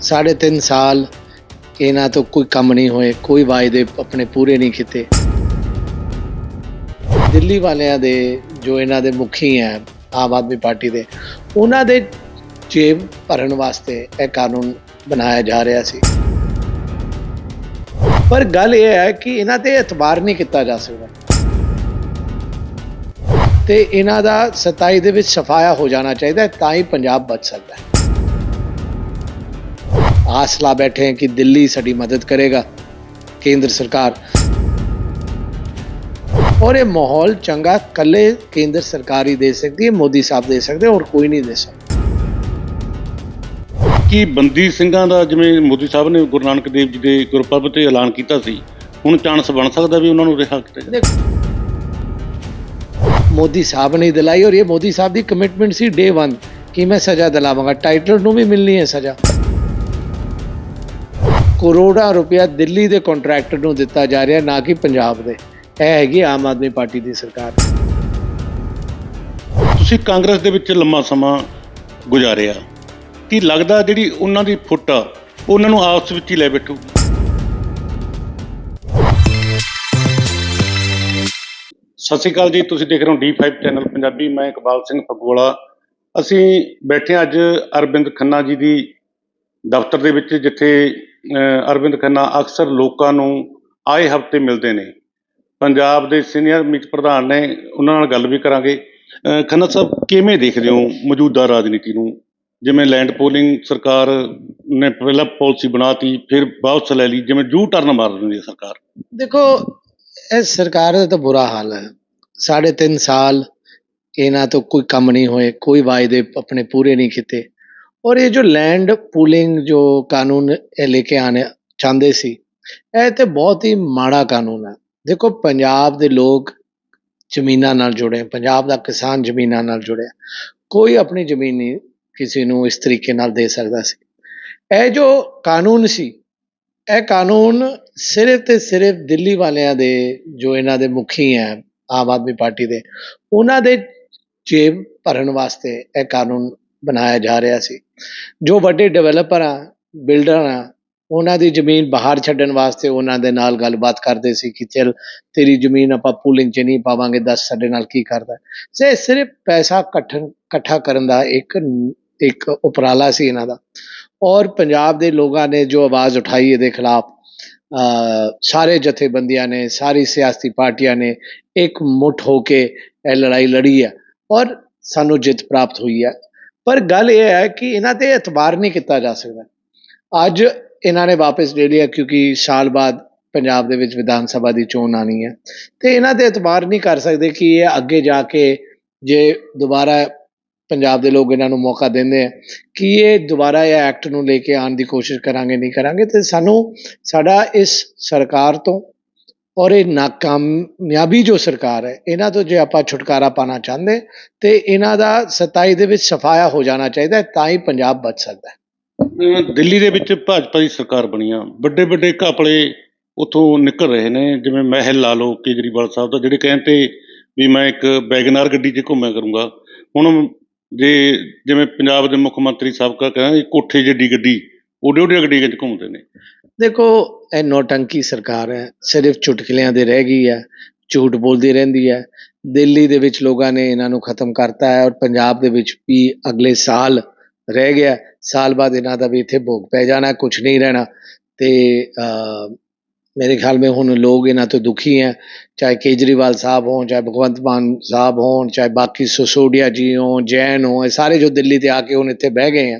ਸਾਢੇ ਤਿੰਨ ਸਾਲ ਇਹਨਾਂ ਤੋਂ ਕੋਈ ਕੰਮ ਨਹੀਂ ਹੋਏ, ਕੋਈ ਵਾਅਦੇ ਆਪਣੇ ਪੂਰੇ ਨਹੀਂ ਕੀਤੇ। ਦਿੱਲੀ ਵਾਲਿਆਂ ਦੇ ਜੋ ਇਹਨਾਂ ਦੇ ਮੁਖੀ ਹੈ, ਆਮ ਆਦਮੀ ਪਾਰਟੀ ਦੇ, ਉਹਨਾਂ ਦੇ ਜੇਬ ਭਰਨ ਵਾਸਤੇ ਇਹ ਕਾਨੂੰਨ ਬਣਾਇਆ ਜਾ ਰਿਹਾ ਸੀ। ਪਰ ਗੱਲ ਇਹ ਹੈ ਕਿ ਇਹਨਾਂ ਤੇ ਇਤਬਾਰ ਨਹੀਂ ਕੀਤਾ ਜਾ ਸਕਦਾ। ਤੇ ਇਹਨਾਂ ਦਾ 27 ਦੇ ਵਿੱਚ ਸਫਾਇਆ ਹੋ ਜਾਣਾ ਚਾਹੀਦਾ ਤਾਂ ਹੀ ਪੰਜਾਬ ਬਚ ਸਕਦਾ ਹੈ। ਆਸਲਾ ਬੈਠੇ हैं कि दिल्ली ਸਾਡੀ ਮਦਦ ਕਰੇਗਾ ਕੇਂਦਰ ਸਰਕਾਰ ਔਰ ਇਹ ਮਾਹੌਲ ਚੰਗਾ ਕੱਲੇ ਕੇਂਦਰ ਸਰਕਾਰ ਹੀ ਦੇ ਸਕਦੀ ਹੈ ਮੋਦੀ ਸਾਹਿਬ ਦੇ ਸਕਦੇ ਔਰ ਕੋਈ ਨਹੀਂ ਦੇ ਸਕਦਾ ਕਿ ਬੰਦੀ ਸਿੰਘਾਂ ਦਾ ਜਿਵੇਂ ਮੋਦੀ ਸਾਹਿਬ ਨੇ ਗੁਰੂ ਨਾਨਕ ਦੇਵ ਜੀ ਦੇ ਗੁਰਪੁਰਬ ਤੇ ਐਲਾਨ ਕੀਤਾ ਸੀ ਹੁਣ ਚਾਂਸ ਬਣ ਸਕਦਾ ਵੀ ਉਹਨਾਂ ਨੂੰ ਰਿਹਾ ਕੀਤਾ ਜਾਵੇ ਦੇਖੋ ਮੋਦੀ ਸਾਹਿਬ ਨੇ ਦਿਲਾਈ ਔਰ ਇਹ ਮੋਦੀ ਸਾਹਿਬ ਦੀ ਕਮਿਟਮੈਂਟ ਸੀ ਡੇ 1 ਕਿ ਮੈਂ ਸਜ਼ਾ ਦਿਲਾਵਾਂਗਾ ਟਾਈਟਲ ਨੂੰ ਵੀ ਮਿਲਣੀ ਹੈ ਸਜ਼ਾ ਕਰੋੜਾਂ ਰੁਪਇਆ ਦਿੱਲੀ ਦੇ ਕੰਟਰੈਕਟਰ ਨੂੰ ਦਿੱਤਾ ਜਾ ਰਿਹਾ, ਨਾ ਕਿ ਪੰਜਾਬ ਦੇ। ਇਹ ਹੈਗੀ ਆਮ ਆਦਮੀ ਪਾਰਟੀ ਦੀ ਸਰਕਾਰ। ਤੁਸੀਂ ਕਾਂਗਰਸ ਦੇ ਵਿੱਚ ਲੰਮਾ ਸਮਾਂ ਗੁਜ਼ਾਰਿਆ। ਕੀ ਲੱਗਦਾ ਜਿਹੜੀ ਉਹਨਾਂ ਦੀ ਫੁੱਟ ਆ, ਉਹਨਾਂ ਨੂੰ ਆਪਸ ਵਿੱਚ ਹੀ ਲੈ ਬੈਠੂ। ਸਤਿ ਸ਼੍ਰੀ ਅਕਾਲ ਜੀ, ਤੁਸੀਂ ਦੇਖ ਰਹੇ ਹੋ D5 ਚੈਨਲ ਪੰਜਾਬੀ। ਮੈਂ ਇਕਬਾਲ ਸਿੰਘ ਫਗਵਾਲਾ ਅਸੀਂ ਬੈਠੇ ਹਾਂ ਅੱਜ ਅਰਵਿੰਦ ਖੰਨਾ ਜੀ ਦੀ ਦਫ਼ਤਰ ਦੇ ਵਿੱਚ, ਜਿੱਥੇ ਅਰਵਿੰਦ ਖੰਨਾ ਅਕਸਰ ਲੋਕਾਂ ਨੂੰ ਆਏ ਹਫ਼ਤੇ ਮਿਲਦੇ ਨੇ। ਪੰਜਾਬ ਦੇ ਸੀਨੀਅਰ ਮੀਤ ਪ੍ਰਧਾਨ ਨੇ ਉਹਨਾਂ ਨਾਲ ਗੱਲ ਵੀ ਕਰਾਂਗੇ। ਖੰਨਾ ਸਾਹਿਬ, ਕਿਵੇਂ ਦੇਖਦੇ ਹੋ ਮੌਜੂਦਾ ਰਾਜਨੀਤੀ ਨੂੰ? ਜਿਵੇਂ ਲੈਂਡ ਪੋਲਿੰਗ ਸਰਕਾਰ ਨੇ ਪਹਿਲਾਂ ਪਾਲਿਸੀ ਬਣਾਤੀ, ਫਿਰ ਵਾਪਸ ਲੈ ਲਈ, ਜਿਵੇਂ ਜੂ ਟਰਨ ਮਾਰ ਦਿੰਦੀ ਹੈ ਸਰਕਾਰ। ਦੇਖੋ, ਇਹ ਸਰਕਾਰ ਦਾ ਤਾਂ ਬੁਰਾ ਹਾਲ ਹੈ। ਸਾਢੇ ਤਿੰਨ ਸਾਲ ਇਹਨਾਂ ਤੋਂ ਕੋਈ ਕੰਮ ਨਹੀਂ ਹੋਏ, ਕੋਈ ਵਾਅਦੇ ਆਪਣੇ ਪੂਰੇ ਨਹੀਂ ਕੀਤੇ। ਔਰ ਇਹ ਜੋ ਲੈਂਡ ਪੂਲਿੰਗ ਜੋ ਕਾਨੂੰਨ ਇਹ ਲੈ ਕੇ ਆਣੇ ਚਾਹੁੰਦੇ ਸੀ, ਇਹ ਤੇ ਬਹੁਤ ਹੀ ਮਾੜਾ ਕਾਨੂੰਨ ਹੈ। ਦੇਖੋ, ਪੰਜਾਬ ਦੇ ਲੋਕ ਜ਼ਮੀਨਾਂ ਨਾਲ ਜੁੜੇ ਪੰਜਾਬ ਦਾ ਕਿਸਾਨ ਜ਼ਮੀਨਾਂ ਨਾਲ ਜੁੜਿਆ ਕੋਈ ਆਪਣੀ ਜ਼ਮੀਨ ਨਹੀਂ ਕਿਸੇ ਨੂੰ ਇਸ ਤਰੀਕੇ ਨਾਲ ਦੇ ਸਕਦਾ ਸੀ। ਇਹ ਜੋ ਕਾਨੂੰਨ ਸੀ, ਇਹ ਕਾਨੂੰਨ ਸਿਰਫ ਤੇ ਸਿਰਫ ਦਿੱਲੀ ਵਾਲਿਆਂ ਦੇ, ਜੋ ਇਹਨਾਂ ਦੇ ਮੁਖੀ ਹੈ, ਆਮ ਆਦਮੀ ਪਾਰਟੀ ਦੇ, ਉਹਨਾਂ ਦੇ ਜੇਬ ਭਰਨ ਵਾਸਤੇ ਇਹ ਕਾਨੂੰਨ ਬਣਾਇਆ ਜਾ ਰਿਹਾ ਸੀ। ਜੋ ਵੱਡੇ ਡਿਵੈਲਪਰ ਆ ਬਿਲਡਰ ਆ ਉਹਨਾਂ ਦੀ ਜ਼ਮੀਨ ਬਾਹਰ ਛੱਡਣ ਵਾਸਤੇ ਉਹਨਾਂ ਦੇ ਨਾਲ ਗੱਲਬਾਤ ਕਰਦੇ ਸੀ ਕਿ ਚਲ ਤੇਰੀ ਜ਼ਮੀਨ ਆਪਾਂ ਪੂਲਿੰਗ 'ਚ ਨਹੀਂ ਪਾਵਾਂਗੇ ਦੱਸ ਸਾਡੇ ਨਾਲ ਕੀ ਕਰਦਾ। ਸੇ ਸਿਰਫ ਪੈਸਾ ਇਕੱਠਣ ਇਕੱਠਾ ਕਰਨ ਦਾ ਇੱਕ ਇੱਕ ਉਪਰਾਲਾ ਸੀ ਇਹਨਾਂ ਦਾ। ਔਰ ਪੰਜਾਬ ਦੇ ਲੋਕਾਂ ਨੇ ਜੋ ਆਵਾਜ਼ ਉਠਾਈ ਇਹਦੇ ਖਿਲਾਫ ਅ, ਸਾਰੇ ਜਥੇਬੰਦੀਆਂ ਨੇ ਸਾਰੀ ਸਿਆਸੀ ਪਾਰਟੀਆਂ ਨੇ ਇੱਕ ਮੁੱਠ ਹੋ ਕੇ ਇਹ ਲੜਾਈ ਲੜੀ ਹੈ ਔਰ ਸਾਨੂੰ ਜਿੱਤ ਪ੍ਰਾਪਤ ਹੋਈ ਹੈ ਪਰ ਗੱਲ ਇਹ ਹੈ ਕਿ ਇਹਨਾਂ ਤੇ ਇਤਬਾਰ ਨਹੀਂ ਕੀਤਾ ਜਾ ਸਕਦਾ। ਅੱਜ ਇਹਨਾਂ ਨੇ ਵਾਪਸ ਲੈ ਲਿਆ ਕਿਉਂਕਿ ਸਾਲ ਬਾਅਦ ਪੰਜਾਬ ਦੇ ਵਿੱਚ ਵਿਧਾਨ ਸਭਾ ਦੀ ਚੋਣ ਆਣੀ ਹੈ। ਤੇ ਇਹਨਾਂ ਤੇ ਇਤਬਾਰ ਨਹੀਂ ਕਰ ਸਕਦੇ ਕਿ ਇਹ ਅੱਗੇ ਜਾ ਕੇ ਜੇ ਦੁਬਾਰਾ ਪੰਜਾਬ ਦੇ ਲੋਕ ਇਹਨਾਂ ਨੂੰ ਮੌਕਾ ਦਿੰਦੇ ਆ, ਕਿ ਇਹ ਦੁਬਾਰਾ ਇਹ ਐਕਟ ਨੂੰ ਲੈ ਕੇ ਆਉਣ ਦੀ ਕੋਸ਼ਿਸ਼ ਕਰਾਂਗੇ, ਨਹੀਂ ਕਰਾਂਗੇ। ਤੇ ਸਾਨੂੰ ਸਾਡਾ ਇਸ ਸਰਕਾਰ ਤੋਂ ਔਰ ਇਹ ਨਾਕਾਮਯਾਬੀ ਜੋ ਸਰਕਾਰ ਹੈ, ਇਹਨਾਂ ਤੋਂ ਜੇ ਆਪਾਂ ਛੁਟਕਾਰਾ ਪਾਣਾ ਚਾਹੁੰਦੇ, ਤੇ ਇਹਨਾਂ ਦਾ 27 ਦੇ ਵਿੱਚ ਸਫਾਇਆ ਹੋ ਜਾਣਾ ਚਾਹੀਦਾ ਤਾਂ ਹੀ ਪੰਜਾਬ ਬਚ ਸਕਦਾ ਹੈ। ਦਿੱਲੀ ਦੇ ਵਿੱਚ ਭਾਜਪਾ ਦੀ ਸਰਕਾਰ ਬਣੀ ਆ ਵੱਡੇ ਵੱਡੇ ਘਪਲੇ ਉਥੋਂ ਨਿਕਲ ਰਹੇ ਨੇ, ਜਿਵੇਂ ਮਹਿਲ ਲਾ ਲਓ, ਕੇਜਰੀਵਾਲ ਸਾਹਿਬ ਦਾ, ਜਿਹੜੇ ਕਹਿੰਦੇ ਵੀ ਮੈਂ ਇੱਕ ਵੈਗਨਾਰ ਗੱਡੀ 'ਚ ਘੁੰਮਿਆ ਕਰੂੰਗਾ। ਹੁਣ ਜੇ ਜਿਵੇਂ ਪੰਜਾਬ ਦੇ ਮੁੱਖ ਮੰਤਰੀ ਸਾਬਕਾ ਕਹਿੰਦੇ ਕੋਠੇ ਜਿੱਡੀ ਗੱਡੀ ਓਡੇ ਓਡੇ ਗੱਡੀਆਂ 'ਚ ਘੁੰਮਦੇ ਨੇ। ਦੇਖੋ, ਇਹ ਨੋਟੰਕੀ ਸਰਕਾਰ ਹੈ, ਸਿਰਫ ਚੁਟਕਲਿਆਂ ਦੇ ਰਹਿ ਗਈ ਹੈ, ਝੂਠ ਬੋਲਦੀ ਰਹਿੰਦੀ ਹੈ। ਦਿੱਲੀ ਦੇ ਵਿੱਚ ਲੋਕਾਂ ਨੇ ਇਹਨਾਂ ਨੂੰ ਖਤਮ ਕਰਤਾ ਹੈ ਔਰ ਪੰਜਾਬ ਦੇ ਵਿੱਚ ਵੀ ਅਗਲੇ ਸਾਲ ਰਹਿ ਗਿਆ ਸਾਲ ਬਾਅਦ ਇਹਨਾਂ ਦਾ ਵੀ ਇੱਥੇ ਭੋਗ ਪੈ ਜਾਣਾ ਕੁਝ ਨਹੀਂ ਰਹਿਣਾ। ਤੇ ਮੇਰੇ ਖਿਆਲ ਮੇ ਹੁਣ ਲੋਕ ਇਹਨਾਂ ਤੋਂ ਦੁਖੀ ਹੈ, ਚਾਹੇ ਕੇਜਰੀਵਾਲ ਸਾਹਿਬ ਹੋਣ, ਚਾਹੇ ਭਗਵੰਤ ਮਾਨ ਸਾਹਿਬ ਹੋਣ, ਚਾਹੇ ਬਾਕੀ ਸੋਸੋਡੀਆ ਜੀ ਹੋਣ, ਜੈਨ ਹੋਣ, ਇਹ ਸਾਰੇ ਜੋ ਦਿੱਲੀ ਤੇ ਆ ਕੇ ਹੁਣ ਇੱਥੇ ਬਹਿ ਗਏ ਆ,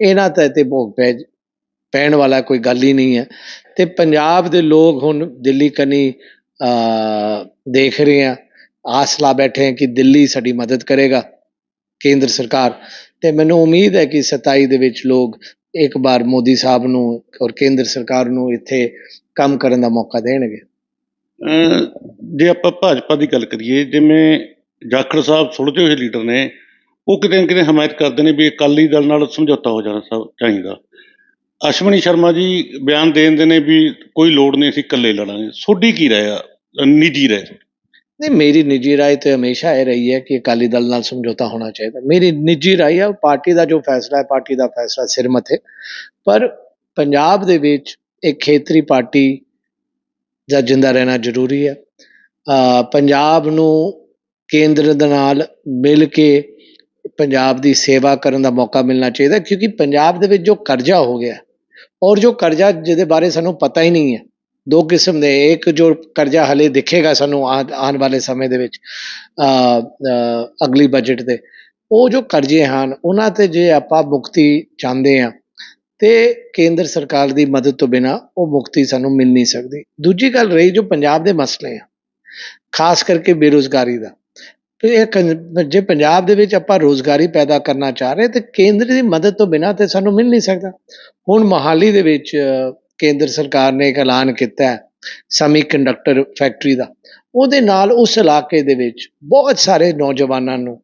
ਇਹਨਾਂ ਤੇ ਤੇ ਭੋਗ ਪੈ ਪੈਣ ਵਾਲਾ ਕੋਈ ਗੱਲ ਹੀ ਨਹੀਂ ਹੈ। ਤੇ ਪੰਜਾਬ ਦੇ ਲੋਕ ਹੁਣ ਦਿੱਲੀ ਕਨੀ ਦੇਖ ਰਹੇ ਆ, ਆਸਲਾ ਬੈਠੇ ਹੈ ਕਿ ਦਿੱਲੀ ਸਾਡੀ ਮਦਦ ਕਰੇਗਾ, ਕੇਂਦਰ ਸਰਕਾਰ। ਤੇ ਮੈਨੂੰ ਉਮੀਦ ਹੈ ਕਿ 27 ਦੇ ਵਿੱਚ ਲੋਕ ਇੱਕ ਵਾਰ ਮੋਦੀ ਸਾਹਿਬ ਨੂੰ ਔਰ ਕੇਂਦਰ ਸਰਕਾਰ ਨੂੰ ਇੱਥੇ ਕੰਮ ਕਰਨ ਦਾ ਮੌਕਾ ਦੇਣਗੇ। ਜੇ ਆਪਾਂ ਭਾਜਪਾ ਦੀ ਗੱਲ ਕਰੀਏ, ਜਿਵੇਂ ਜਾਖੜ ਸਾਹਿਬ ਸੁਲਝੇ ਹੋਏ ਲੀਡਰ ਨੇ, ਉਹ ਕਿਤੇ ਨਾ ਕਿਤੇ ਹਮਾਇਤ ਕਰਦੇ ਨੇ ਵੀ ਅਕਾਲੀ ਦਲ ਨਾਲ ਸਮਝੌਤਾ ਹੋ ਜਾਣਾ ਚਾਹੀਦਾ। ਅਸ਼ਵਨੀ ਸ਼ਰਮਾ ਜੀ ਬਿਆਨ ਦੇਣ ਦੇ ਨੇ ਵੀ ਕੋਈ ਲੋੜ ਨਹੀਂ ਅਸੀਂ ਇਕੱਲੇ ਲੜਾਂਗੇ। ਸੋਢੀ ਕੀ ਰਹਿਆ ਨਿੱਜੀ ਰਾਏ। ਨਹੀਂ ਮੇਰੀ ਨਿੱਜੀ ਰਾਏ ਤੇ ਹਮੇਸ਼ਾ ਇਹ ਰਹੀ ਹੈ ਕਿ ਅਕਾਲੀ ਦਲ ਨਾਲ ਸਮਝੌਤਾ ਹੋਣਾ ਚਾਹੀਦਾ। ਮੇਰੀ ਨਿੱਜੀ ਰਾਏ ਹੈ ਪਾਰਟੀ ਦਾ ਜੋ ਫੈਸਲਾ ਹੈ ਪਾਰਟੀ ਦਾ ਫੈਸਲਾ ਸਿਰ ਮੱਥੇ। ਪਰ ਪੰਜਾਬ ਦੇ ਵਿੱਚ ਇੱਕ ਖੇਤਰੀ ਪਾਰਟੀ ਦਾ ਜਿੰਦਾ ਰਹਿਣਾ ਜ਼ਰੂਰੀ ਹੈ। ਅ, ਪੰਜਾਬ ਨੂੰ ਕੇਂਦਰ ਦੇ ਨਾਲ ਮਿਲ ਕੇ ਪੰਜਾਬ ਦੀ ਸੇਵਾ ਕਰਨ ਦਾ ਮੌਕਾ ਮਿਲਣਾ ਚਾਹੀਦਾ ਕਿਉਂਕਿ ਪੰਜਾਬ ਦੇ ਵਿੱਚ ਜੋ ਕਰਜ਼ਾ ਹੋ ਗਿਆ ਔਰ ਜੋ ਕਰਜ਼ਾ ਜਿਹਦੇ ਬਾਰੇ ਸਾਨੂੰ ਪਤਾ ਹੀ ਨਹੀਂ ਹੈ, ਦੋ ਕਿਸਮ ਦੇ, ਇੱਕ ਜੋ ਕਰਜ਼ਾ ਹਲੇ ਦਿਖੇਗਾ ਸਾਨੂੰ ਆ- ਆਉਣ ਵਾਲੇ ਸਮੇਂ ਦੇ ਵਿੱਚ ਅਗਲੀ ਬਜਟ ਦੇ ਉਹ ਜੋ ਕਰਜ਼ੇ ਹਨ, ਉਹਨਾਂ ਤੇ ਜੇ ਆਪਾਂ ਮੁਕਤੀ ਚਾਹੁੰਦੇ ਆ ਤੇ ਕੇਂਦਰ ਸਰਕਾਰ ਦੀ ਮਦਦ ਤੋਂ ਬਿਨਾ ਉਹ ਮੁਕਤੀ ਸਾਨੂੰ ਮਿਲ ਨਹੀਂ ਸਕਦੀ। ਦੂਜੀ ਗੱਲ ਰਹੀ ਜੋ ਪੰਜਾਬ ਦੇ ਮਸਲੇ ਆ, ਖਾਸ ਕਰਕੇ ਬੇਰੁਜ਼ਗਾਰੀ ਦਾ। ਤੇ ਇਹ ਕੰ- ਜੇ ਪੰਜਾਬ ਦੇ ਵਿੱਚ ਆਪਾਂ ਰੋਜ਼ਗਾਰੀ ਪੈਦਾ ਕਰਨਾ ਚਾਹ ਰਹੇ ਤੇ ਕੇਂਦਰ ਦੀ ਮਦਦ ਤੋਂ ਬਿਨਾਂ ਤੇ ਸਾਨੂੰ ਮਿਲ ਨਹੀਂ ਸਕਦਾ। ਹੁਣ ਮੋਹਾਲੀ ਦੇ ਵਿੱਚ ਅ, ਕੇਂਦਰ ਸਰਕਾਰ ਨੇ ਇੱਕ ਐਲਾਨ ਕੀਤਾ ਹੈ ਸੈਮੀਕੰਡਕਟਰ ਫੈਕਟਰੀ ਦਾ। ਉਹਦੇ ਨਾਲ ਉਸ ਇਲਾਕੇ ਦੇ ਵਿੱਚ ਬਹੁਤ ਸਾਰੇ ਨੌਜਵਾਨਾਂ ਨੂੰ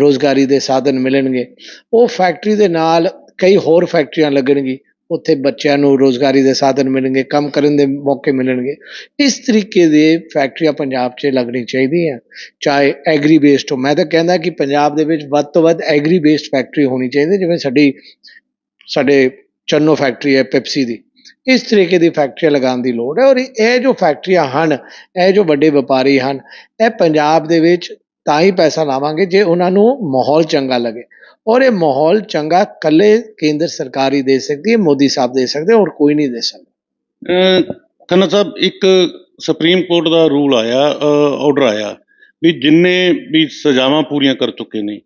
ਰੋਜ਼ਗਾਰੀ ਦੇ ਸਾਧਨ ਮਿਲਣਗੇ। ਉਹ ਫੈਕਟਰੀ ਦੇ ਨਾਲ ਕਈ ਹੋਰ ਫੈਕਟਰੀਆਂ ਲੱਗਣਗੀ। ਉੱਥੇ ਬੱਚਿਆਂ ਨੂੰ ਰੋਜ਼ਗਾਰੀ ਦੇ ਸਾਧਨ ਮਿਲਣਗੇ, ਕੰਮ ਕਰਨ ਦੇ ਮੌਕੇ ਮਿਲਣਗੇ। ਇਸ ਤਰੀਕੇ ਦੇ ਫੈਕਟਰੀਆਂ ਪੰਜਾਬ 'ਚ ਲੱਗਣੀ ਚਾਹੀਦੀਆਂ। ਚਾਹੇ ਐਗਰੀ ਬੇਸਡ ਹੋ, ਮੈਂ ਤਾਂ ਕਹਿੰਦਾ ਕਿ ਪੰਜਾਬ ਦੇ ਵਿੱਚ ਵੱਧ ਤੋਂ ਵੱਧ ਐਗਰੀ ਬੇਸਡ ਫੈਕਟਰੀ ਹੋਣੀ ਚਾਹੀਦੀ, ਜਿਵੇਂ ਸਾਡੀ, ਸਾਡੇ ਚੰਨੋ ਫੈਕਟਰੀ ਹੈ ਪੈਪਸੀ ਦੀ। ਇਸ ਤਰੀਕੇ ਦੀ ਫੈਕਟਰੀਆਂ ਲਗਾਉਣ ਦੀ ਲੋੜ ਹੈ ਔਰ ਇਹ ਜੋ ਫੈਕਟਰੀਆਂ ਹਨ, ਇਹ ਜੋ ਵੱਡੇ ਵਪਾਰੀ ਹਨ, ਇਹ ਪੰਜਾਬ ਦੇ ਵਿੱਚ ਤਾਂ ਹੀ ਪੈਸਾ ਲਾਵਾਂਗੇ ਜੇ ਉਹਨਾਂ ਨੂੰ ਮਾਹੌਲ ਚੰਗਾ ਲੱਗੇ। ਔਰ ਇਹ ਮਾਹੌਲ ਚੰਗਾ ਕੱਲੇ ਕੇਂਦਰ ਸਰਕਾਰ ਹੀ ਦੇ ਸਕਦੀ ਹੈ, ਮੋਦੀ ਸਾਹਿਬ ਦੇ ਸਕਦੇ ਔਰ ਕੋਈ ਨਹੀਂ ਦੇ ਸਕਦਾ। ਖੰਨਾ ਸਾਹਿਬ, ਇੱਕ ਸੁਪਰੀਮ ਕੋਰਟ ਦਾ ਰੂਲ ਆਇਆ ਆਰਡਰ ਆਇਆ ਵੀ ਜਿੰਨੇ ਵੀ ਸਜ਼ਾਵਾਂ ਪੂਰੀਆਂ ਕਰ ਚੁੱਕੇ ਨੇ,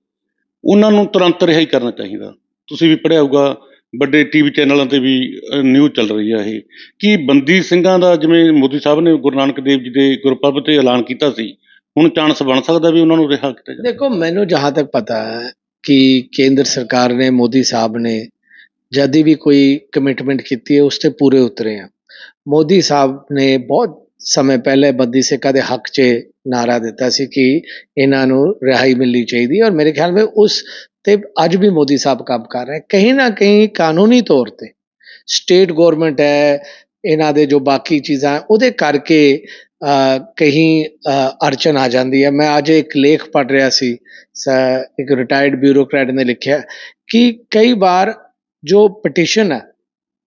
ਉਹਨਾਂ ਨੂੰ ਤੁਰੰਤ ਰਿਹਾਈ ਕਰਨਾ ਚਾਹੀਦਾ। ਤੁਸੀਂ ਵੀ ਪੜ੍ਹਿਆ ਹੋਊਗਾ, ਵੱਡੇ ਟੀਵੀ ਚੈਨਲਾਂ ਤੇ ਵੀ ਨਿਊਜ਼ ਚੱਲ ਰਹੀ ਹੈ ਇਹ। ਕਿ ਬੰਦੀ ਸਿੰਘਾਂ ਦਾ, ਜਿਵੇਂ ਮੋਦੀ ਸਾਹਿਬ ਨੇ ਗੁਰੂ ਨਾਨਕ ਦੇਵ ਜੀ ਦੇ ਗੁਰਪੁਰਬ ਤੇ ਐਲਾਨ ਕੀਤਾ ਸੀ ਹੁਣ ਚਾਂਸ ਬਣ ਸਕਦਾ ਵੀ ਉਹਨਾਂ ਨੂੰ ਰਿਹਾ ਕੀਤਾ ਜਾਵੇ। देखो मैंने जहाँ तक पता है कि केंद्र सरकार ने मोदी साहब ने जब भी कोई कमिटमेंट की है उससे पूरे उतरे हैं मोदी साहब ने बहुत ਸਮੇਂ ਪਹਿਲੇ ਬੰਦੀ ਸਿੱਖਾਂ ਦੇ ਹੱਕ 'ਚ ਨਾਰਾ ਦਿੱਤਾ ਸੀ ਕਿ ਇਹਨਾਂ ਨੂੰ ਰਿਹਾਈ ਮਿਲਣੀ ਚਾਹੀਦੀ ਹੈ ਔਰ ਮੇਰੇ ਖਿਆਲ ਵਿੱਚ ਉਸ ਤੇ ਅੱਜ ਵੀ ਮੋਦੀ ਸਾਹਿਬ ਕੰਮ ਕਰ ਰਹੇ ਹੈ ਕਹੀਂ ਨਾ ਕਹੀਂ ਕਾਨੂੰਨੀ ਤੌਰ ਤੇ ਸਟੇਟ ਗਵਰਨਮੈਂਟ ਹੈ ਇਹਨਾਂ ਦੇ ਜੋ ਬਾਕੀ ਚੀਜ਼ਾਂ ਉਹਦੇ ਕਰਕੇ ਅ, ਕਹੀਂ ਅੜਚਨ ਆ ਜਾਂਦੀ ਹੈ। ਮੈਂ ਅੱਜ ਇੱਕ ਲੇਖ ਪੜ੍ਹ ਰਿਹਾ ਸੀ ਸ- ਇੱਕ ਰਿਟਾਇਰਡ ਬਿਊਰੋਕਰੈਟ ਨੇ ਲਿਖਿਆ ਕਿ ਕਈ ਵਾਰ ਜੋ ਪਟੀਸ਼ਨ ਹੈ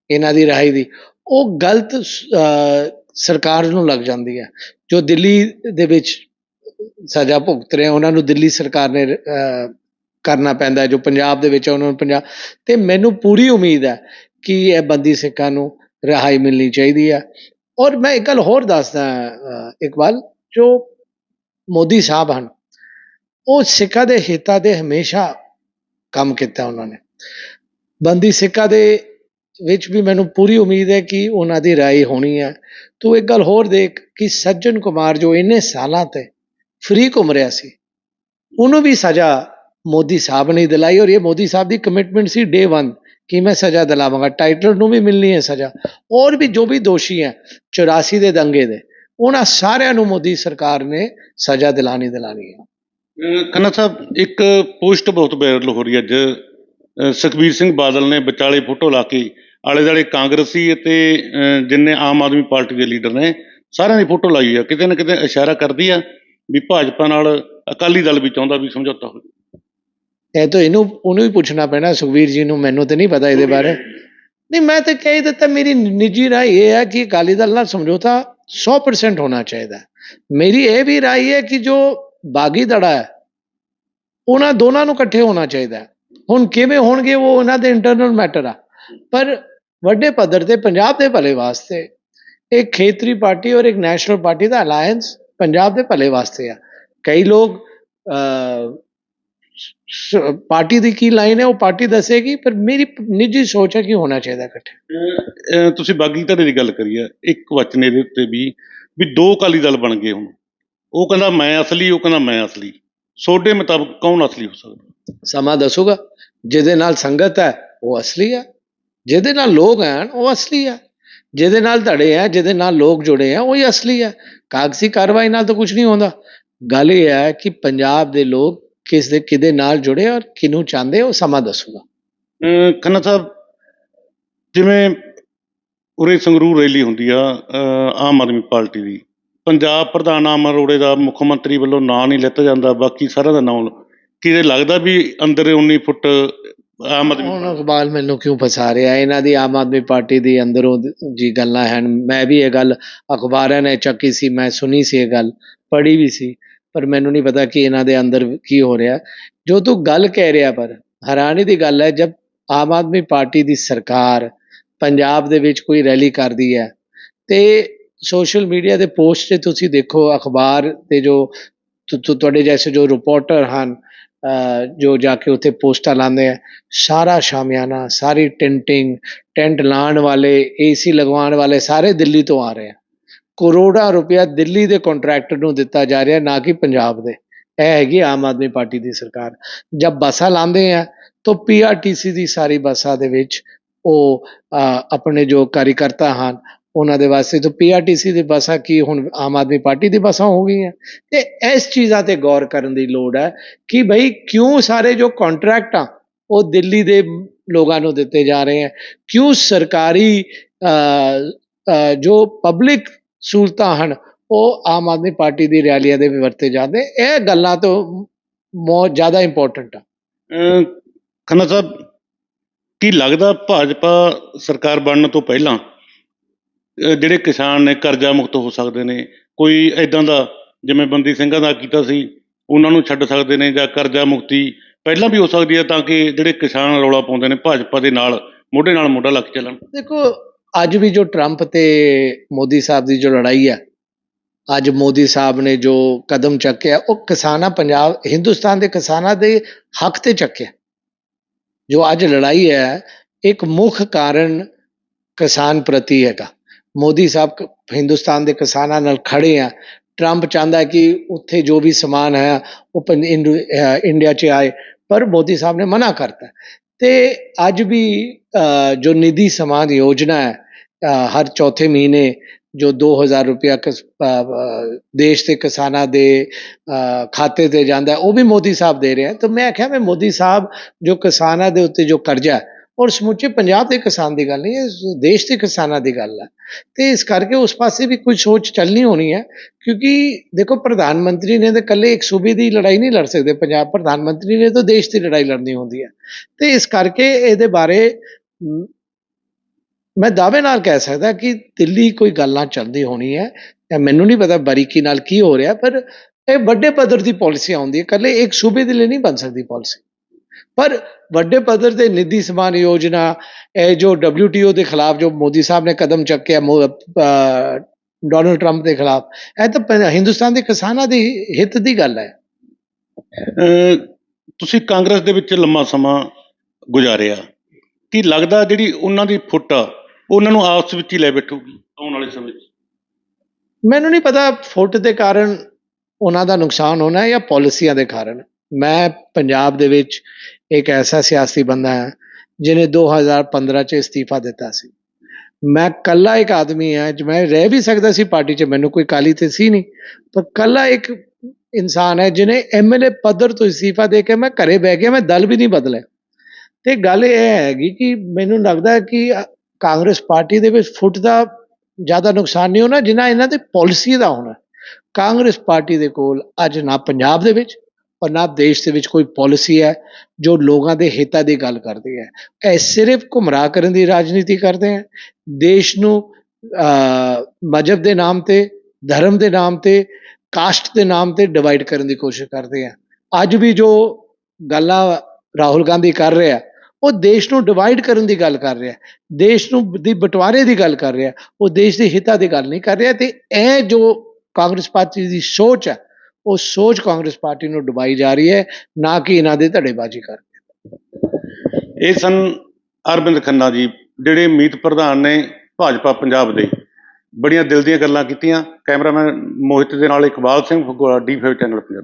ਇਹਨਾਂ ਦੀ ਰਿਹਾਈ ਦੀ ਉਹ ਗਲਤ ਸਰਕਾਰ ਨੂੰ ਲੱਗ ਜਾਂਦੀ ਹੈ। ਜੋ ਦਿੱਲੀ ਦੇ ਵਿੱਚ ਸਜ਼ਾ ਭੁਗਤ ਰਹੇ ਉਹਨਾਂ ਨੂੰ ਦਿੱਲੀ ਸਰਕਾਰ ਨੇ ਕਰਨਾ ਪੈਂਦਾ ਜੋ ਪੰਜਾਬ ਦੇ ਵਿੱਚ ਉਹਨਾਂ ਨੂੰ ਪੰਜਾਬ ਤੇ ਮੈਨੂੰ ਪੂਰੀ ਉਮੀਦ ਹੈ ਕਿ ਇਹ ਬੰਦੀ ਸਿੱਖਾਂ ਨੂੰ ਰਿਹਾਈ ਮਿਲਣੀ ਚਾਹੀਦੀ ਹੈ। ਔਰ ਮੈਂ ਇੱਕ ਗੱਲ ਹੋਰ ਦੱਸਦਾ ਇਕਬਾਲ, ਜੋ ਮੋਦੀ ਸਾਹਿਬ ਹਨ, ਉਹ ਸਿੱਖਾਂ ਦੇ ਹਿੱਤਾਂ ਦੇ ਹਮੇਸ਼ਾ ਕੰਮ ਕੀਤਾ ਉਹਨਾਂ ਨੇ। ਬੰਦੀ ਸਿੱਖਾਂ ਦੇ ਵਿੱਚ ਵੀ ਮੈਨੂੰ ਪੂਰੀ ਉਮੀਦ ਹੈ ਕਿ ਉਹਨਾਂ ਦੀ ਰਾਏ ਹੋਣੀ ਹੈ। ਤੂੰ ਇੱਕ ਗੱਲ ਹੋਰ ਦੇਖ ਕਿ ਸੱਜਣ ਕੁਮਾਰ ਜੋ ਇੰਨੇ ਸਾਲਾਂ ਤੇ ਫ੍ਰੀ ਘੁੰਮ ਰਿਹਾ ਸੀ, ਉਹਨੂੰ ਵੀ ਸਜ਼ਾ ਮੋਦੀ ਸਾਹਿਬ ਨੇ ਦਿਲਾਈ ਔਰ ਇਹ ਮੋਦੀ ਸਾਹਿਬ ਦੀ ਕਮਿਟਮੈਂਟ ਸੀ ਡੇ 1 ਕਿ ਮੈਂ ਸਜ਼ਾ ਦਿਲਾਵਾਂਗਾ ਟਾਈਟਲਰ ਨੂੰ ਵੀ ਮਿਲਣੀ ਹੈ ਸਜ਼ਾ। ਔਰ ਵੀ ਜੋ ਵੀ ਦੋਸ਼ੀ ਹੈ 84 ਦੇ ਦੰਗੇ ਦੇ, ਉਹਨਾਂ ਸਾਰਿਆਂ ਨੂੰ ਮੋਦੀ ਸਰਕਾਰ ਨੇ ਸਜ਼ਾ ਦਿਲਾਣੀ ਦਿਲਾਣੀ ਹੈ। ਖੰਨਾ ਸਾਹਿਬ, ਇੱਕ ਪੋਸਟ ਬਹੁਤ ਵਾਇਰਲ ਹੋ ਰਹੀ ਹੈ ਅੱਜ। ਸੁਖਬੀਰ ਸਿੰਘ ਬਾਦਲ ਨੇ ਵਿਚਾਲੇ ਫੋਟੋ ਲਾ ਕੇ ਆਲੇ ਦੁਆਲੇ ਕਾਂਗਰਸੀ ਅਤੇ ਜਿੰਨੇ ਆਮ ਆਦਮੀ ਪਾਰਟੀ ਦੇ ਲੀਡਰ ਨੇ, ਸਾਰਿਆਂ ਦੀ ਫੋਟੋ ਲਾਈ ਆ ਕਿਤੇ ਨਾ ਕਿਤੇ ਇਸ਼ਾਰਾ ਕਰਦੀ ਆ ਵੀ ਭਾਜਪਾ ਨਾਲ ਅਕਾਲੀ ਦਲ ਵੀ ਚਾਹੁੰਦਾ ਵੀ ਸਮਝੌਤਾ ਹੋ ਜਾਵੇ ਇਹ ਤਾਂ ਇਹਨੂੰ ਉਹਨੂੰ ਵੀ ਪੁੱਛਣਾ ਪੈਣਾ ਸੁਖਵੀਰ ਜੀ ਨੂੰ ਮੈਨੂੰ ਤੇ ਨਹੀਂ ਪਤਾ ਇਹਦੇ ਬਾਰੇ। ਨਹੀਂ ਮੈਂ ਤਾਂ ਕਹਿ ਦਿੱਤਾ ਮੇਰੀ ਨਿੱਜੀ ਰਾਏ ਇਹ ਹੈ ਕਿ ਅਕਾਲੀ ਦਲ ਨਾਲ ਸਮਝੌਤਾ 100% ਹੋਣਾ ਚਾਹੀਦਾ ਮੇਰੀ ਇਹ ਵੀ ਰਾਏ ਹੈ ਕਿ ਜੋ ਬਾਗੀ ਧੜਾ ਹੈ ਉਹਨਾਂ ਦੋਨਾਂ ਨੂੰ ਇਕੱਠੇ ਹੋਣਾ ਚਾਹੀਦਾ ਹੁਣ ਕਿਵੇਂ ਹੋਣਗੇ ਉਹ ਉਹਨਾਂ ਦੇ ਇੰਟਰਨਲ ਮੈਟਰ ਆ। ਪਰ ਵੱਡੇ ਪੱਧਰ ਤੇ ਪੰਜਾਬ ਦੇ ਭਲੇ ਵਾਸਤੇ ਇੱਕ ਖੇਤਰੀ ਪਾਰਟੀ ਔਰ ਇੱਕ ਨੈਸ਼ਨਲ ਪਾਰਟੀ ਦਾ ਅਲਾਈਅੰਸ ਪੰਜਾਬ ਦੇ ਭਲੇ ਵਾਸਤੇ ਆ। ਕਈ ਲੋਕ ਅ, ਪਾਰਟੀ ਦੀ ਕੀ ਲਾਈਨ ਹੈ ਉਹ ਪਾਰਟੀ ਦੱਸੇਗੀ ਪਰ ਮੇਰੀ ਨਿੱਜੀ ਸੋਚ ਹੈ ਕਿ ਹੋਣਾ ਚਾਹੀਦਾ ਇਕੱਠੇ। ਤੁਸੀਂ ਬਾਗੀ ਧੜੇ ਦੀ ਗੱਲ ਕਰੀ ਆ ਇੱਕ ਵਚਨ ਇਹਦੇ ਉੱਤੇ ਵੀ ਵੀ ਦੋ ਅਕਾਲੀ ਦਲ ਬਣ ਗਏ ਹੁਣ। ਉਹ ਕਹਿੰਦਾ ਮੈਂ ਅਸਲੀ ਉਹ ਕਹਿੰਦਾ ਮੈਂ ਅਸਲੀ। ਸੋਡੇ ਮੁਤਾਬਕ ਕੌਣ ਅਸਲੀ ਹੋ ਸਕਦਾ? ਸਮਾਂ ਦੱਸੂਗਾ ਜਿਹਦੇ ਨਾਲ ਸੰਗਤ ਹੈ ਉਹ ਅਸਲੀ ਹੈ। ਜਿਹਦੇ ਨਾਲ ਲੋਕ ਹਨ ਉਹ ਅਸਲੀ ਹੈ। ਜਿਹਦੇ ਨਾਲ ਧੜੇ ਹੈ ਜਿਹਦੇ ਨਾਲ ਲੋਕ ਜੁੜੇ ਆ ਉਹ ਹੀ ਅਸਲੀ ਹੈ। ਕਾਗਜ਼ੀ ਕਾਰਵਾਈ ਨਾਲ ਤਾਂ ਕੁਝ ਨਹੀਂ ਹੁੰਦਾ। ਗੱਲ ਇਹ ਹੈ ਕਿ ਪੰਜਾਬ ਦੇ ਲੋਕ ਕਿਸ ਦੇ ਕਿਹਦੇ ਨਾਲ ਜੁੜੇ ਔਰ ਕਿਹਨੂੰ ਚਾਹੁੰਦੇ ਉਹ ਸਮਾਂ ਦੱਸੂਗਾ। ਖੰਨਾ ਸਾਹਿਬ ਜਿਵੇਂ ਉਰੇ ਸੰਗਰੂਰ ਰੈਲੀ ਹੁੰਦੀ ਆ ਆਮ ਆਦਮੀ ਪਾਰਟੀ ਦੀ। ਪੰਜਾਬ ਪ੍ਰਧਾਨ ਅਮਰ ਅਰੋੜੇ ਦਾ ਮੁੱਖ ਮੰਤਰੀ ਵੱਲੋਂ ਨਾਂ ਨਹੀਂ ਲਿੱਤਾ ਜਾਂਦਾ ਬਾਕੀ ਸਾਰਿਆਂ ਦਾ ਨਾਮ ਕਿਤੇ ਲੱਗਦਾ ਵੀ ਅੰਦਰ 19 ਫੁੱਟ ਆਮ ਆਦਮੀ ਹੁਣ ਇਕਬਾਲ ਮੈਨੂੰ ਕਿਉਂ ਫਸਾ ਰਿਹਾ? ਇਹਨਾਂ ਦੀ ਆਮ ਆਦਮੀ ਪਾਰਟੀ ਦੀ ਅੰਦਰੋਂ ਜੀ ਗੱਲਾਂ ਹਨ। ਮੈਂ ਵੀ ਇਹ ਗੱਲ ਅਖਬਾਰਾਂ ਨੇ ਚੱਕੀ ਸੀ ਮੈਂ ਸੁਣੀ ਸੀ ਇਹ ਗੱਲ ਪੜ੍ਹੀ ਵੀ ਸੀ। ਪਰ ਮੈਨੂੰ ਨਹੀਂ ਪਤਾ ਕਿ ਇਹਨਾਂ ਦੇ ਅੰਦਰ ਕੀ ਹੋ ਰਿਹਾ। ਜੋ ਤੂੰ ਗੱਲ ਕਹਿ ਰਿਹਾ ਪਰ, ਹੈਰਾਨੀ ਦੀ ਗੱਲ ਹੈ, ਜਦ ਆਮ ਆਦਮੀ ਪਾਰਟੀ ਦੀ ਸਰਕਾਰ ਪੰਜਾਬ ਦੇ ਵਿੱਚ ਕੋਈ ਰੈਲੀ ਕਰਦੀ ਹੈ ਤੇ ਸੋਸ਼ਲ ਮੀਡੀਆ ਦੇ ਪੋਸਟ ਤੇ ਤੁਸੀਂ ਦੇਖੋ ਅਖਬਾਰ ਤੇ ਜੋ ਤੁਹਾਡੇ ਜੈਸੇ ਜੋ ਰਿਪੋਰਟਰ ਹਨ ਜੋ ਜਾ ਕੇ ਉੱਥੇ ਪੋਸਟਾਂ ਲਾਉਂਦੇ ਆ, ਸਾਰਾ ਸ਼ਾਮਿਆਨਾ, ਸਾਰੀ ਟੈਂਟਿੰਗ, ਟੈਂਟ ਲਾਉਣ ਵਾਲੇ, ਏਸੀ ਲਗਵਾਉਣ ਵਾਲੇ ਸਾਰੇ ਦਿੱਲੀ ਤੋਂ ਆ ਰਹੇ ਆ। ਕਰੋੜਾਂ ਰੁਪਇਆ ਦਿੱਲੀ ਦੇ ਕੰਟਰੈਕਟਰ ਨੂੰ ਦਿੱਤਾ ਜਾ ਰਿਹਾ, ਨਾ ਕਿ ਪੰਜਾਬ ਦੇ। ਇਹ ਹੈਗੀ ਆਮ ਆਦਮੀ ਪਾਰਟੀ ਦੀ ਸਰਕਾਰ। ਜਦ ਬੱਸਾਂ ਲਾਉਂਦੇ ਆ, ਤਾਂ ਪੀਆਰਟੀਸੀ ਦੀ ਸਾਰੀ ਬੱਸਾਂ ਦੇ ਵਿੱਚ ਉਹ ਆਪਣੇ ਜੋ ਕਾਰਜਕਰਤਾ ਹਨ, ਉਹਨਾਂ ਦੇ ਵਾਸਤੇ ਤਾਂ ਪੀਆਰਟੀਸੀ ਦੀ ਬੱਸਾਂ ਕੀ ਹੁਣ ਆਮ ਆਦਮੀ ਪਾਰਟੀ ਦੀ ਬੱਸਾਂ ਹੋ ਗਈਆਂ। ਤੇ ਇਸ ਚੀਜ਼ਾਂ ਤੇ ਗੌਰ ਕਰਨ ਦੀ ਲੋੜ ਹੈ ਕਿ ਭਈ ਕਿਉਂ ਸਾਰੇ ਜੋ ਕੰਟਰੈਕਟ ਆ, ਉਹ ਦਿੱਲੀ ਦੇ ਲੋਕਾਂ ਨੂੰ ਦਿੱਤੇ ਜਾ ਰਹੇ ਹੈ ਕਿਉਂ ਸਰਕਾਰੀ ਜੋ ਪਬਲਿਕ ਸਹੂਲਤਾਂ ਹਨ ਉਹ ਆਮ ਆਦਮੀ ਪਾਰਟੀ ਦੀ ਰੈਲੀਆਂ ਦੇ ਵੀ ਵਰਤੇ ਜਾਂਦੇ। ਇਹ ਗੱਲਾਂ ਤੋਂ ਬਹੁਤ ਜ਼ਿਆਦਾ ਇੰਪੋਰਟੈਂਟ ਆ। ਖੰਨਾ ਸਾਹਿਬ ਕੀ ਲੱਗਦਾ ਭਾਜਪਾ ਸਰਕਾਰ ਬਣਨ ਤੋਂ ਪਹਿਲਾਂ ਜਿਹੜੇ ਕਿਸਾਨ ਨੇ ਕਰਜ਼ਾ ਮੁਕਤ ਹੋ ਸਕਦੇ ਨੇ ਕੋਈ ਐਦਾਂ ਦਾ ਜਿਵੇਂ ਬੰਦੀ ਸਿੰਘਾਂ ਦਾ ਕੀਤਾ ਸੀ ਉਹਨਾਂ ਨੂੰ ਛੱਡ ਸਕਦੇ ਨੇ ਜਾਂ ਕਰਜ਼ਾ ਮੁਕਤੀ ਪਹਿਲਾਂ ਵੀ ਹੋ ਸਕਦੀ ਹੈ ਤਾਂ ਕਿ ਜਿਹੜੇ ਕਿਸਾਨ ਰੌਲਾ ਪਾਉਂਦੇ ਨੇ ਭਾਜਪਾ ਦੇ ਨਾਲ ਮੋਢੇ ਨਾਲ ਮੋਢਾ ਲੱਗ ਚੱਲਣ? ਦੇਖੋ ਅੱਜ ਵੀ ਜੋ ਟਰੰਪ ਤੇ ਮੋਦੀ ਸਾਹਿਬ ਦੀ ਜੋ ਲੜਾਈ ਹੈ ਅੱਜ ਮੋਦੀ ਸਾਹਿਬ ਨੇ ਜੋ ਕਦਮ ਚੱਕਿਆ, ਉਹ ਕਿਸਾਨਾਂ ਪੰਜਾਬ, ਹਿੰਦੁਸਤਾਨ ਦੇ ਕਿਸਾਨਾਂ ਦੇ ਹੱਕ ਤੇ ਚੱਕਿਆ। ਜੋ ਅੱਜ ਲੜਾਈ ਹੈ, ਇੱਕ ਮੁੱਖ ਕਾਰਨ ਕਿਸਾਨ ਪ੍ਰਤੀ ਹੈਗਾ। ਮੋਦੀ ਸਾਹਿਬ ਹਿੰਦੁਸਤਾਨ ਦੇ ਕਿਸਾਨਾਂ ਨਾਲ ਖੜੇ ਆ। ਟਰੰਪ ਚਾਹੁੰਦਾ ਕਿ ਉੱਥੇ ਜੋ ਵੀ ਸਮਾਨ ਹੈ, ਉਹ ਪੰ- ਇੰਡੀਆ 'ਚ ਆਏ, ਪਰ ਮੋਦੀ ਸਾਹਿਬ ਨੇ ਮਨਾ ਕਰਤਾ। ਤੇ ਅੱਜ ਵੀ ਜੋ ਨਿਧੀ ਸਮਾਨ ਯੋਜਨਾ ਹੈ ਹਰ ਚੌਥੇ ਮਹੀਨੇ ਜੋ 2000 ਰੁਪਇਆ ਕਿਸ- ਦੇਸ਼ ਦੇ ਕਿਸਾਨਾਂ ਦੇ ਖਾਤੇ ਤੇ ਜਾਂਦਾ, ਉਹ ਵੀ ਮੋਦੀ ਸਾਹਿਬ ਦੇ ਰਿਹਾ। ਹੈ ਤਾਂ ਮੈਂ ਆਖਿਆ ਮੈਂ ਮੋਦੀ ਸਾਹਿਬ ਜੋ ਕਿਸਾਨਾਂ ਦੇ ਉੱਤੇ ਜੋ ਕਰਜ਼ਾ ਹੈ, ਔਰ ਸਮੁੱਚੇ ਪੰਜਾਬ ਦੇ ਕਿਸਾਨ ਦੀ ਗੱਲ ਨਹੀਂ, ਇਹ ਦੇਸ਼ ਦੇ ਕਿਸਾਨਾਂ ਦੀ ਗੱਲ ਹੈ। ਤੇ ਇਸ ਕਰਕੇ ਉਸ ਪਾਸੇ ਵੀ ਕੋਈ ਸੋਚ ਚੱਲਣੀ ਹੋਣੀ ਹੈ, ਕਿਉਂਕਿ ਦੇਖੋ, ਪ੍ਰਧਾਨ ਮੰਤਰੀ ਨੇ ਤਾਂ ਇਕੱਲੇ ਇੱਕ ਸੂਬੇ ਦੀ ਲੜਾਈ ਨਹੀਂ ਲੜ ਸਕਦੇ। ਪੰਜਾਬ ਪ੍ਰਧਾਨ ਮੰਤਰੀ ਨੇ ਤਾਂ ਦੇਸ਼ ਦੀ ਲੜਾਈ ਲੜਨੀ ਹੁੰਦੀ ਹੈ। ਤੇ ਇਸ ਕਰਕੇ ਇਹਦੇ ਬਾਰੇ ਮੈਂ ਦਾਅਵੇ ਨਾਲ ਕਹਿ ਸਕਦਾ ਕਿ ਦਿੱਲੀ ਕੋਈ ਗੱਲਾਂ ਚੱਲਦੀ ਹੋਣੀ ਹੈ ਇਹ ਮੈਨੂੰ ਨਹੀਂ ਪਤਾ ਬਾਰੀਕੀ ਨਾਲ ਕੀ ਹੋ ਰਿਹਾ, ਪਰ ਇਹ ਵੱਡੇ ਪੱਧਰ ਦੀ ਪਾਲਿਸੀ ਆਉਂਦੀ ਹੈ। ਇਕੱਲੇ ਇੱਕ ਸੂਬੇ ਦੇ ਲਈ ਨਹੀਂ ਬਣ ਸਕਦੀ ਪਾਲਿਸੀ ਪਰ ਵੱਡੇ ਪੱਧਰ ਤੇ ਨਿੱਧੀ ਸਮਾਨ ਯੋਜਨਾ, ਇਹ ਜੋ WTO ਦੇ ਖਿਲਾਫ ਜੋ ਮੋਦੀ ਸਾਹਿਬ ਨੇ ਕਦਮ ਚੱਕਿਆ, ਮੋ- ਡੋਨਲਡ ਟਰੰਪ ਦੇ ਖਿਲਾਫ, ਇਹ ਤਾਂ ਹਿੰਦੁਸਤਾਨ ਦੇ ਕਿਸਾਨਾਂ ਦੇ ਹਿੱਤ ਦੀ ਗੱਲ ਹੈ। ਤੁਸੀਂ ਕਾਂਗਰਸ ਦੇ ਵਿੱਚ ਲੰਮਾ ਸਮਾਂ ਗੁਜ਼ਾਰਿਆ। ਕੀ ਲੱਗਦਾ ਜਿਹੜੀ ਉਹਨਾਂ ਦੀ ਫੁੱਟ ਆ ਉਹਨਾਂ ਨੂੰ ਆਪਸ ਵਿੱਚ ਹੀ ਲੈ ਬੈਠੂਗੀ ਆਉਣ ਵਾਲੇ ਸਮੇਂ 'ਚ। ਮੈਨੂੰ ਨਹੀਂ ਪਤਾ ਫੁੱਟ ਦੇ ਕਾਰਨ ਉਹਨਾਂ ਦਾ ਨੁਕਸਾਨ ਹੋਣਾ ਜਾਂ ਪਾਲਿਸੀਆਂ ਦੇ ਕਾਰਨ। ਮੈਂ ਪੰਜਾਬ ਦੇ ਵਿੱਚ ਇੱਕ ਐਸਾ ਸਿਆਸੀ ਬੰਦਾ ਹਾਂ ਜਿਨੇ 2015 ਚ ਇਸਤੀਫਾ ਦਿੱਤਾ ਸੀ। ਮੈਂ ਕੱਲਾ ਇੱਕ ਆਦਮੀ ਹਾਂ, ਜੋ ਮੈਂ ਰਹਿ ਵੀ ਸਕਦਾ ਸੀ ਪਾਰਟੀ 'ਚ, ਮੈਨੂੰ ਕੋਈ ਕਾਲੀ ਤੇ ਸੀ ਨਹੀਂ। ਪਰ ਕੱਲਾ ਇੱਕ ਇਨਸਾਨ ਹੈ ਜਿਨੇ ਐਮਐਲਏ ਪੱਧਰ ਤੋਂ ਇਸਤੀਫਾ ਦੇ ਕੇ ਮੈਂ ਘਰੇ ਬਹਿ ਗਿਆ, ਮੈਂ ਦਲ ਵੀ ਨਹੀਂ ਬਦਲਿਆ। ਤੇ ਗੱਲ ਇਹ ਹੈਗੀ ਕਿ ਮੈਨੂੰ ਲੱਗਦਾ ਕਿ ਕਾਂਗਰਸ ਪਾਰਟੀ ਦੇ ਵਿੱਚ ਫੁੱਟ ਦਾ ਜ਼ਿਆਦਾ ਨੁਕਸਾਨ ਨਹੀਂ ਹੋਣਾ ਜਿੰਨਾ ਇਹਨਾਂ ਦੇ ਪਾਲਿਸੀ ਦਾ ਹੋਣਾ। ਕਾਂਗਰਸ ਪਾਰਟੀ ਦੇ ਕੋਲ ਅੱਜ ਨਾ ਪੰਜਾਬ ਦੇ ਵਿੱਚ ਔਰ ਨਾ ਦੇਸ਼ ਦੇ ਵਿੱਚ ਕੋਈ ਪਾਲਿਸੀ ਹੈ ਜੋ ਲੋਕਾਂ ਦੇ ਹਿੱਤਾਂ ਦੀ ਗੱਲ ਕਰਦੀ ਹੈ। ਇਹ ਸਿਰਫ ਘੁਮਰਾਹ ਕਰਨ ਦੀ ਰਾਜਨੀਤੀ ਕਰਦੇ ਹੈ। ਦੇਸ਼ ਨੂੰ ਅਹ, ਮਜ਼ਹਬ ਦੇ ਨਾਮ ਤੇ ਧਰਮ ਦੇ ਨਾਮ ਤੇ ਕਾਸਟ ਦੇ ਨਾਮ ਤੇ ਡਿਵਾਈਡ ਕਰਨ ਦੀ ਕੋਸ਼ਿਸ਼ ਕਰਦੇ ਹੈ। ਅੱਜ ਵੀ ਜੋ ਗੱਲਾਂ ਰਾਹੁਲ ਗਾਂਧੀ ਕਰ ਰਿਹਾ ਉਹ ਦੇਸ਼ ਨੂੰ ਡਿਵਾਈਡ ਕਰਨ ਦੀ ਗੱਲ ਕਰ ਰਿਹਾ, ਦੇਸ਼ ਨੂੰ ਦੀ ਬਟਵਾਰੇ ਦੀ ਗੱਲ ਕਰ ਰਿਹਾ, ਉਹ ਦੇਸ਼ ਦੇ ਹਿੱਤਾਂ ਦੀ ਗੱਲ ਨਹੀਂ ਕਰ ਰਿਹਾ ਤੇ ਇਹ ਜੋ ਕਾਂਗਰਸ ਪਾਰਟੀ ਦੀ ਸੋਚ ਹੈ, ਉਹ ਸੋਚ ਕਾਂਗਰਸ ਪਾਰਟੀ ਨੂੰ ਡੁਬਾਈ ਜਾ ਰਹੀ ਹੈ, ਨਾ ਕਿ ਇਹਨਾਂ ਦੇ ਧੜੇਬਾਜ਼ੀ ਕਰ ਇਹ ਸਨ ਅਰਵਿੰਦ ਖੰਨਾ ਜੀ, ਜਿਹੜੇ ਮੀਤ ਪ੍ਰਧਾਨ ਨੇ ਭਾਜਪਾ ਪੰਜਾਬ ਦੇ। ਬੜੀਆਂ ਦਿਲ ਦੀਆਂ ਗੱਲਾਂ ਕੀਤੀਆਂ। ਕੈਮਰਾਮੈਨ ਮੋਹਿਤ ਦੇ ਨਾਲ Iqbal Singh, Phagwara D five channel Punjab.